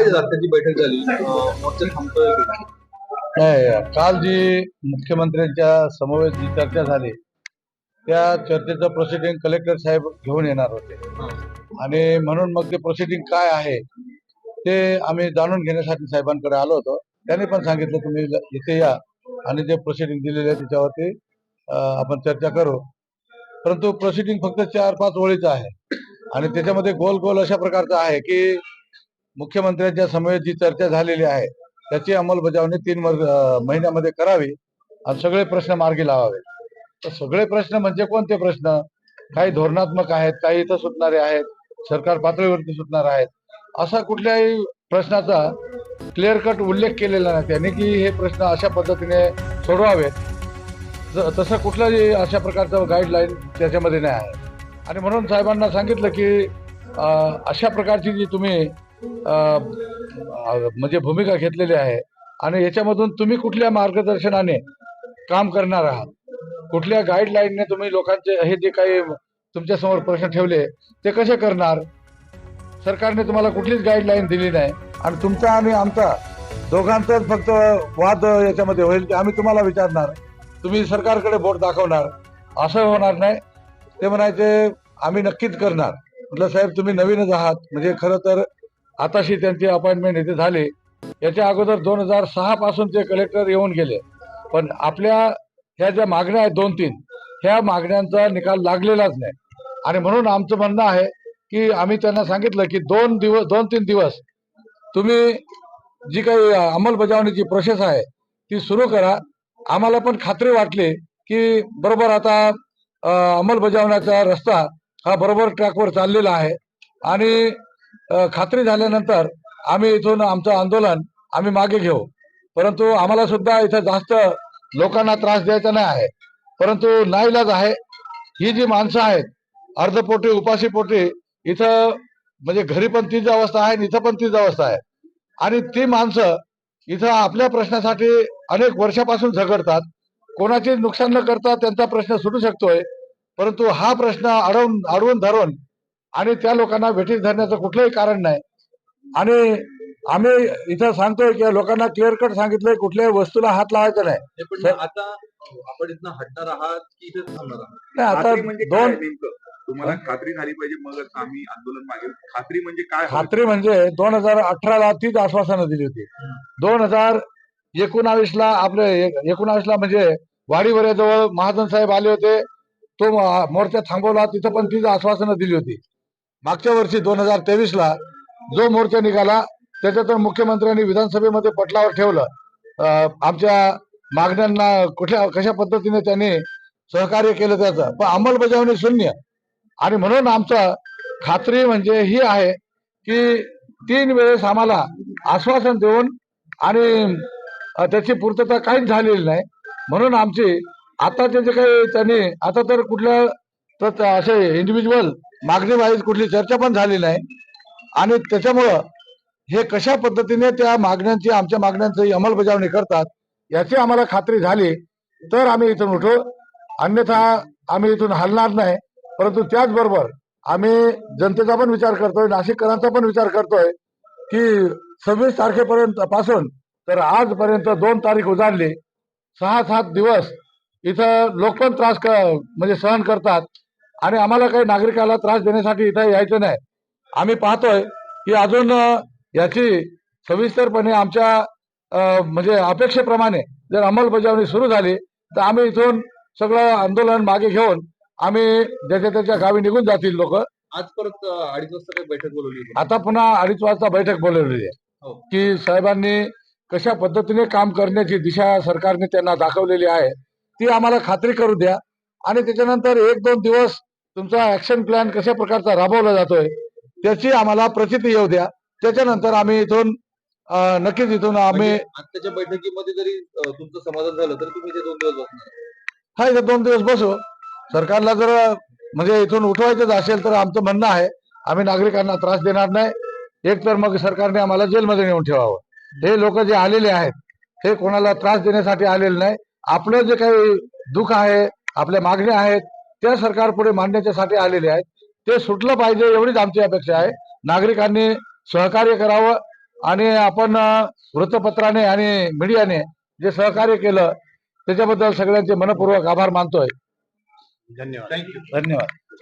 काय झालं? त्याची बैठक झाली अं, मोर्चा थांबतोय की नाही? काल जी मुख्यमंत्र्यांच्या समवेत जी चर्चा झाली त्या चर्चेचं प्रोसिडिंग कलेक्टर साहेब घेऊन येणार होते. आणि म्हणून मग ते प्रोसिडिंग काय आहे ते आम्ही जाणून घेण्यासाठी साहेबांकडे आलो होतो. त्यांनी पण सांगितलं तुम्ही इथे या आणि जे प्रोसिडिंग दिलेले आहे त्याच्यावरती आपण चर्चा करू. परंतु प्रोसिडिंग फक्त चार पाच ओळीचं आहे. आणि त्याच्यामध्ये गोल गोल अशा प्रकारचं आहे की मुख्यमंत्र्यांच्या समवेत जी चर्चा झालेली आहे. त्याची अंमलबजावणी तीन महिन्यामध्ये करावी आणि सगळे प्रश्न मार्गी लावावे. तर सगळे प्रश्न म्हणजे कोणते प्रश्न? काही धोरणात्मक आहेत काही इथं सुटणारे आहेत सरकार पातळीवरती सुटणार आहेत. असा कुठल्याही प्रश्नाचा क्लिअर कट उल्लेख केलेला नाही. त्यांनी की हे प्रश्न अशा पद्धतीने सोडवावेत. ज- तसं कुठलाही अशा प्रकारचं गाईडलाईन त्याच्यामध्ये नाही आहे. आणि म्हणून साहेबांना सांगितलं की अशा प्रकारची जी तुम्ही म्हणजे भूमिका घेतलेली आहे. आणि याच्यामधून तुम्ही कुठल्या मार्गदर्शनाने काम करणार आहात? कुठल्या गाईडलाईनने तुम्ही लोकांचे हे जे काही तुमच्यासमोर प्रश्न ठेवले ते कसे करणार? सरकारने तुम्हाला कुठलीच गाईडलाईन दिली नाही. आणि तुमचा आणि आमचा दोघांचाच फक्त वाद याच्यामध्ये होईल की आम्ही तुम्हाला विचारणार. तुम्ही सरकारकडे बोट दाखवणार. असं होणार नाही. ते म्हणायचे आम्ही नक्कीच करणार. म्हटलं साहेब तुम्ही नवीनच आहात. म्हणजे खरं तर आताशी त्यांची अपॉइंटमेंट इथे झाली. याच्या अगोदर दोन हजार सहा पासून ते कलेक्टर येऊन गेले. पण आपल्या ह्या ज्या मागण्या आहेत दोन तीन ह्या मागण्यांचा निकाल लागलेलाच नाही. आणि म्हणून आमचं म्हणणं आहे की आम्ही त्यांना सांगितलं की दोन दिवस दोन तीन दिवस तुम्ही जी काही अंमलबजावणीची प्रोसेस आहे ती सुरू करा. आम्हाला पण खात्री वाटली की बरोबर आता अंमलबजावण्याचा रस्ता हा बरोबर ट्रॅकवर चाललेला आहे. आणि खात्री झाल्यानंतर आम्ही इथून आमचं आंदोलन आम्ही मागे घेऊ. परंतु आम्हाला सुद्धा इथं जास्त लोकांना त्रास द्यायचा नाही आहे. परंतु नाईलाज आहे. ही जी माणसं आहेत अर्धपोटी उपाशी पोटी इथं म्हणजे घरी पण तीच अवस्था आहे आणि इथं पण तीच अवस्था आहे. आणि ती माणसं इथं आपल्या प्रश्नासाठी अनेक वर्षापासून झगडतात. कोणाचे नुकसान न करता त्यांचा प्रश्न सुटू शकतोय. परंतु हा प्रश्न अडवून अडवून धरून आणि त्या लोकांना वेठीस धरण्याचं कुठलंही कारण नाही. आणि आम्ही इथं सांगतोय की लोकांना क्लिअर कट सांगितलंय कुठल्याही वस्तूला हात लावायचा नाही. आता आपण इथनं हटणार आहात की इथे थांबणार आहात? म्हणजे दोन तुम्हाला खात्री झाली पाहिजे मगच आम्ही आंदोलन मागेल खात्री म्हणजे काय? खात्री म्हणजे दोन हजार अठराला तीच आश्वासनं दिली होती. दोन हजार एकोणावीसला आपले एकोणावीसला म्हणजे वाडीवऱ्याजवळ महाजन साहेब आले होते. तो मोर्चा थांबवला तिथं पण तीच आश्वासनं दिली होती. मागच्या वर्षी दोन हजार तेवीसला जो मोर्चा निघाला त्याच्यातून मुख्यमंत्र्यांनी विधानसभेमध्ये पटलावर ठेवलं. आमच्या मागण्यांना कुठल्या कशा पद्धतीने त्यांनी सहकार्य केलं त्याचं? पण अंमलबजावणी शून्य. आणि म्हणून आमचं खात्री म्हणजे ही आहे की तीन वेळेस आम्हाला आश्वासन देऊन आणि त्याची पूर्तता काहीच झालेली नाही. म्हणून आमची आताचे जे काही त्यांनी आता तर कुठल्या तर त्या असे इंडिव्हिज्युअल मागणी वाईज कुठली चर्चा पण झाली नाही. आणि त्याच्यामुळं हे कशा पद्धतीने त्या मागण्यांची आमच्या मागण्यांची अंमलबजावणी करतात याची आम्हाला खात्री झाली. तर आम्ही इथून उठू अन्यथा आम्ही इथून हलणार नाही. परंतु त्याचबरोबर आम्ही जनतेचा पण विचार करतोय नाशिककरांचा पण विचार करतोय की सव्वीस तारखेपर्यंत पासून तर आजपर्यंत दोन तारीख उजाडली. सहा सात दिवस इथं लोक पण त्रास क म्हणजे सहन करतात. आणि आम्हाला काही नागरिकाला त्रास देण्यासाठी इथं यायचं नाही आम्ही पाहतोय की अजून याची सविस्तरपणे आमच्या म्हणजे अपेक्षेप्रमाणे जर अंमलबजावणी सुरू झाली तर आम्ही इथून सगळं आंदोलन मागे घेऊन आम्ही ज्याच्या त्याच्या गावी निघून जातील लोक आज परत अडीच वाजता काही बैठक बोलवली. आता पुन्हा अडीच वाजता बैठक बोलवलेली आहे हो. की साहेबांनी कशा पद्धतीने काम करण्याची दिशा सरकारने त्यांना दाखवलेली आहे ती आम्हाला खात्री करू द्या आणि त्याच्यानंतर एक दोन दिवस तुमचा ऍक्शन प्लॅन कशा प्रकारचा राबवला जातोय त्याची आम्हाला प्रचिती येऊ द्या. त्याच्यानंतर आम्ही इथून नक्कीच इथून आम्ही म्हणजे आत्ताच्या बैठकीमध्ये जरी तुमचं समाधान झालं तर तुम्ही दोन दिवस बसणार. हा इथे दोन दिवस बसू. सरकारला जर म्हणजे इथून उठवायचंच असेल तर आमचं म्हणणं आहे आम्ही नागरिकांना त्रास देणार नाही. एक तर मग सरकारने आम्हाला जेलमध्ये नेऊन ठेवावं. हे लोक जे आलेले आहेत हे कोणाला त्रास देण्यासाठी आलेले नाही. आपलं जे काही दुःख आहे आपल्या मागण्या आहेत त्या सरकार पुढे मांडण्याच्यासाठी आलेले आहेत. ते सुटलं पाहिजे एवढीच आमची अपेक्षा आहे. नागरिकांनी सहकार्य करावं आणि आपण वृत्तपत्राने आणि मीडियाने जे सहकार्य केलं त्याच्याबद्दल सगळ्यांचे मनपूर्वक आभार मानतोय. धन्यवाद. थँक्यू धन्यवाद.